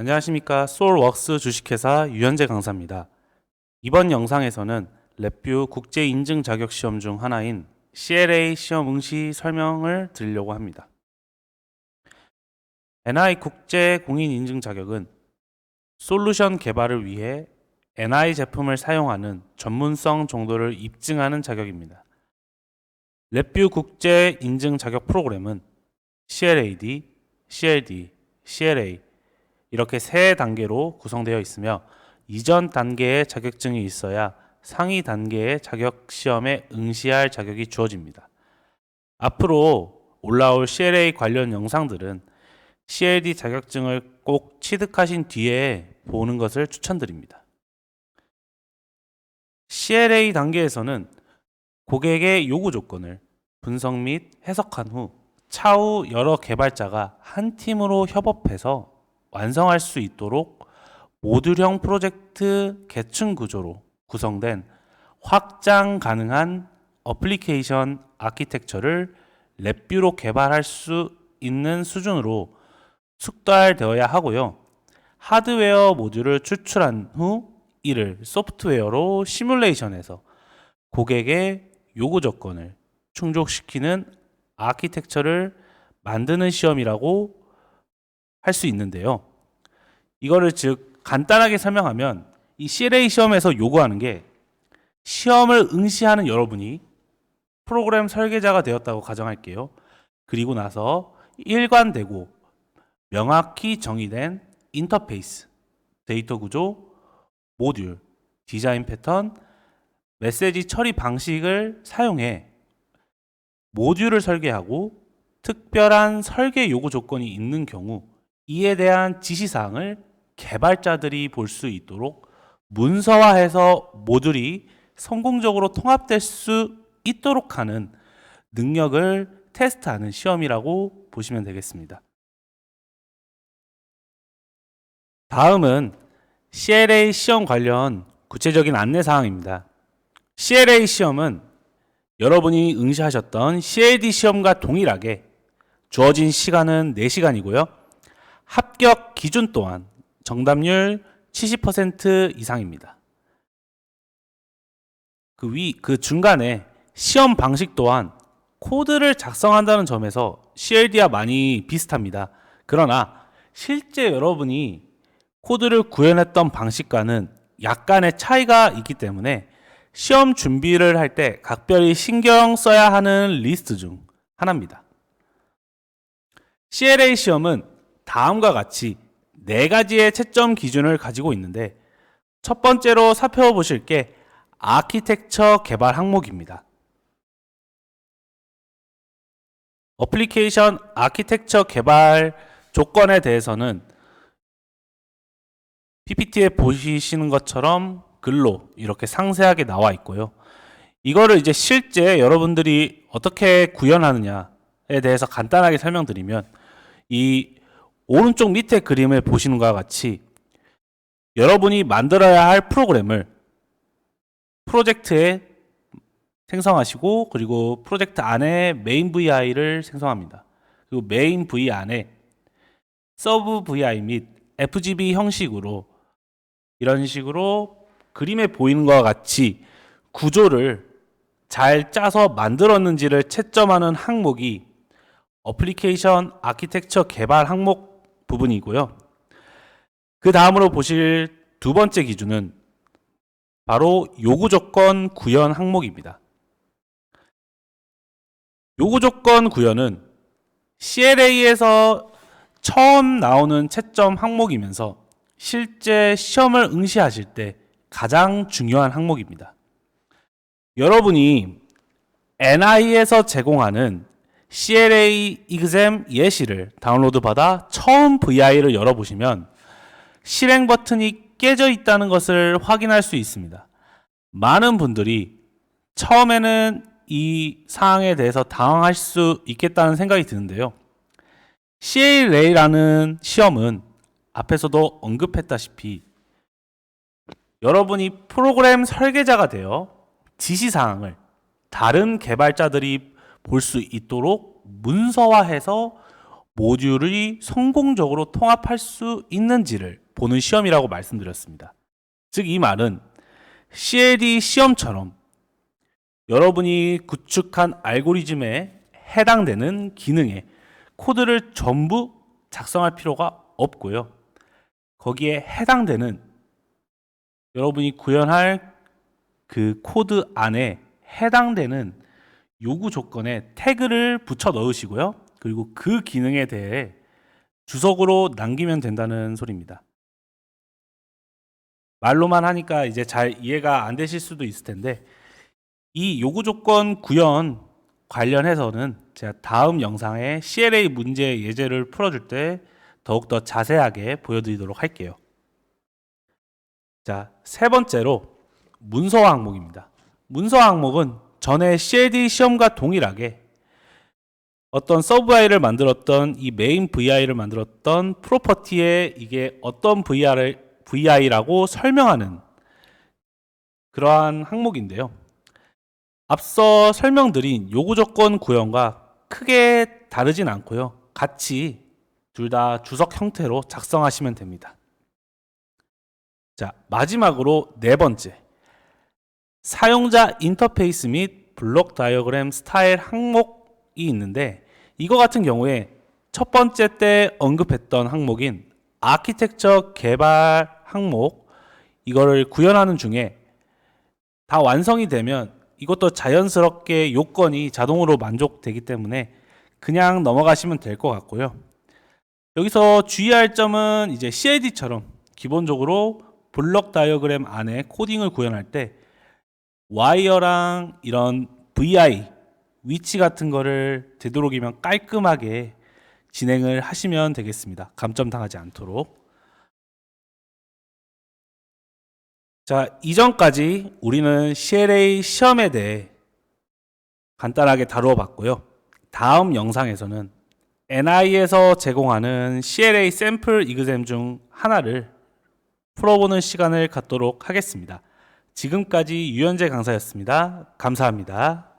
안녕하십니까 소울웍스 주식회사 유현재 강사입니다. 이번 영상에서는 랩뷰 국제 인증 자격 시험 중 하나인 CLA 시험 응시 설명을 드리려고 합니다. NI 국제 공인 인증 자격은 솔루션 개발을 위해 NI 제품을 사용하는 전문성 정도를 입증하는 자격입니다. 랩뷰 국제 인증 자격 프로그램은 CLAD, CLD, CLA 이렇게 세 단계로 구성되어 있으며 이전 단계의 자격증이 있어야 상위 단계의 자격 시험에 응시할 자격이 주어집니다. 앞으로 올라올 CLA 관련 영상들은 CLD 자격증을 꼭 취득하신 뒤에 보는 것을 추천드립니다. CLA 단계에서는 고객의 요구 조건을 분석 및 해석한 후 차후 여러 개발자가 한 팀으로 협업해서 완성할 수 있도록 모듈형 프로젝트 계층 구조로 구성된 확장 가능한 어플리케이션 아키텍처를 랩뷰로 개발할 수 있는 수준으로 숙달되어야 하고요. 하드웨어 모듈을 추출한 후 이를 소프트웨어로 시뮬레이션해서 고객의 요구 조건을 충족시키는 아키텍처를 만드는 시험이라고 할 수 있는데요. 이거를 즉 간단하게 설명하면 이 CLA 시험에서 요구하는 게 시험을 응시하는 여러분이 프로그램 설계자가 되었다고 가정할게요. 그리고 나서 일관되고 명확히 정의된 인터페이스, 데이터 구조, 모듈, 디자인 패턴, 메시지 처리 방식을 사용해 모듈을 설계하고 특별한 설계 요구 조건이 있는 경우 이에 대한 지시사항을 개발자들이 볼 수 있도록 문서화해서 모듈이 성공적으로 통합될 수 있도록 하는 능력을 테스트하는 시험이라고 보시면 되겠습니다. 다음은 CLA 시험 관련 구체적인 안내 사항입니다. CLA 시험은 여러분이 응시하셨던 CAD 시험과 동일하게 주어진 시간은 4시간이고요. 합격 기준 또한 정답률 70% 이상입니다. 그 위, 그 중간에 시험 방식 또한 코드를 작성한다는 점에서 CLD와 많이 비슷합니다. 그러나 실제 여러분이 코드를 구현했던 방식과는 약간의 차이가 있기 때문에 시험 준비를 할 때 각별히 신경 써야 하는 리스트 중 하나입니다. CLA 시험은 다음과 같이 네 가지의 채점 기준을 가지고 있는데 첫 번째로 살펴보실 게 아키텍처 개발 항목입니다. 어플리케이션 아키텍처 개발 조건에 대해서는 PPT에 보시는 것처럼 글로 이렇게 상세하게 나와 있고요. 이거를 이제 실제 여러분들이 어떻게 구현하느냐에 대해서 간단하게 설명드리면 이 오른쪽 밑에 그림을 보시는 것과 같이 여러분이 만들어야 할 프로그램을 프로젝트에 생성하시고 그리고 프로젝트 안에 메인 VI를 생성합니다. 그리고 메인 V 안에 서브 VI 및 FGB 형식으로 이런 식으로 그림에 보이는 것과 같이 구조를 잘 짜서 만들었는지를 채점하는 항목이 어플리케이션 아키텍처 개발 항목 부분이고요. 그 다음으로 보실 두 번째 기준은 바로 요구 조건 구현 항목입니다. 요구 조건 구현은 CLA에서 처음 나오는 채점 항목이면서 실제 시험을 응시하실 때 가장 중요한 항목입니다. 여러분이 NI에서 제공하는 CLA exam 예시를 다운로드 받아 처음 VI를 열어보시면 실행 버튼이 깨져 있다는 것을 확인할 수 있습니다. 많은 분들이 처음에는 이 사항에 대해서 당황할 수 있겠다는 생각이 드는데요. CLA라는 시험은 앞에서도 언급했다시피 여러분이 프로그램 설계자가 되어 지시사항을 다른 개발자들이 볼 수 있도록 문서화해서 모듈이 성공적으로 통합할 수 있는지를 보는 시험이라고 말씀드렸습니다. 즉 이 말은 CLD 시험처럼 여러분이 구축한 알고리즘에 해당되는 기능에 코드를 전부 작성할 필요가 없고요. 거기에 해당되는 여러분이 구현할 그 코드 안에 해당되는 요구 조건에 태그를 붙여 넣으시고요. 그리고 그 기능에 대해 주석으로 남기면 된다는 소리입니다. 말로만 하니까 이제 잘 이해가 안 되실 수도 있을 텐데 이 요구 조건 구현 관련해서는 제가 다음 영상에 CLA 문제 예제를 풀어줄 때 더욱더 자세하게 보여드리도록 할게요. 자, 세 번째로 문서 항목입니다. 문서 항목은 전에 CLD 시험과 동일하게 어떤 서브 I를 만들었던 이 메인 VI를 만들었던 프로퍼티에 이게 어떤 VI를, VI라고 설명하는 그러한 항목인데요. 앞서 설명드린 요구 조건 구현과 크게 다르진 않고요. 같이 둘 다 주석 형태로 작성하시면 됩니다. 자, 마지막으로 네 번째. 사용자 인터페이스 및 블록 다이어그램 스타일 항목이 있는데 이거 같은 경우에 첫 번째 때 언급했던 항목인 아키텍처 개발 항목 이거를 구현하는 중에 다 완성이 되면 이것도 자연스럽게 요건이 자동으로 만족되기 때문에 그냥 넘어가시면 될 것 같고요. 여기서 주의할 점은 이제 CID처럼 기본적으로 블럭 다이어그램 안에 코딩을 구현할 때 와이어랑 이런 VI 위치 같은 거를 되도록이면 깔끔하게 진행을 하시면 되겠습니다. 감점 당하지 않도록. 자, 이전까지 우리는 CLA 시험에 대해 간단하게 다루어 봤고요. 다음 영상에서는 NI에서 제공하는 CLA 샘플 이그잼 중 하나를 풀어보는 시간을 갖도록 하겠습니다. 지금까지 유현재 강사였습니다. 감사합니다.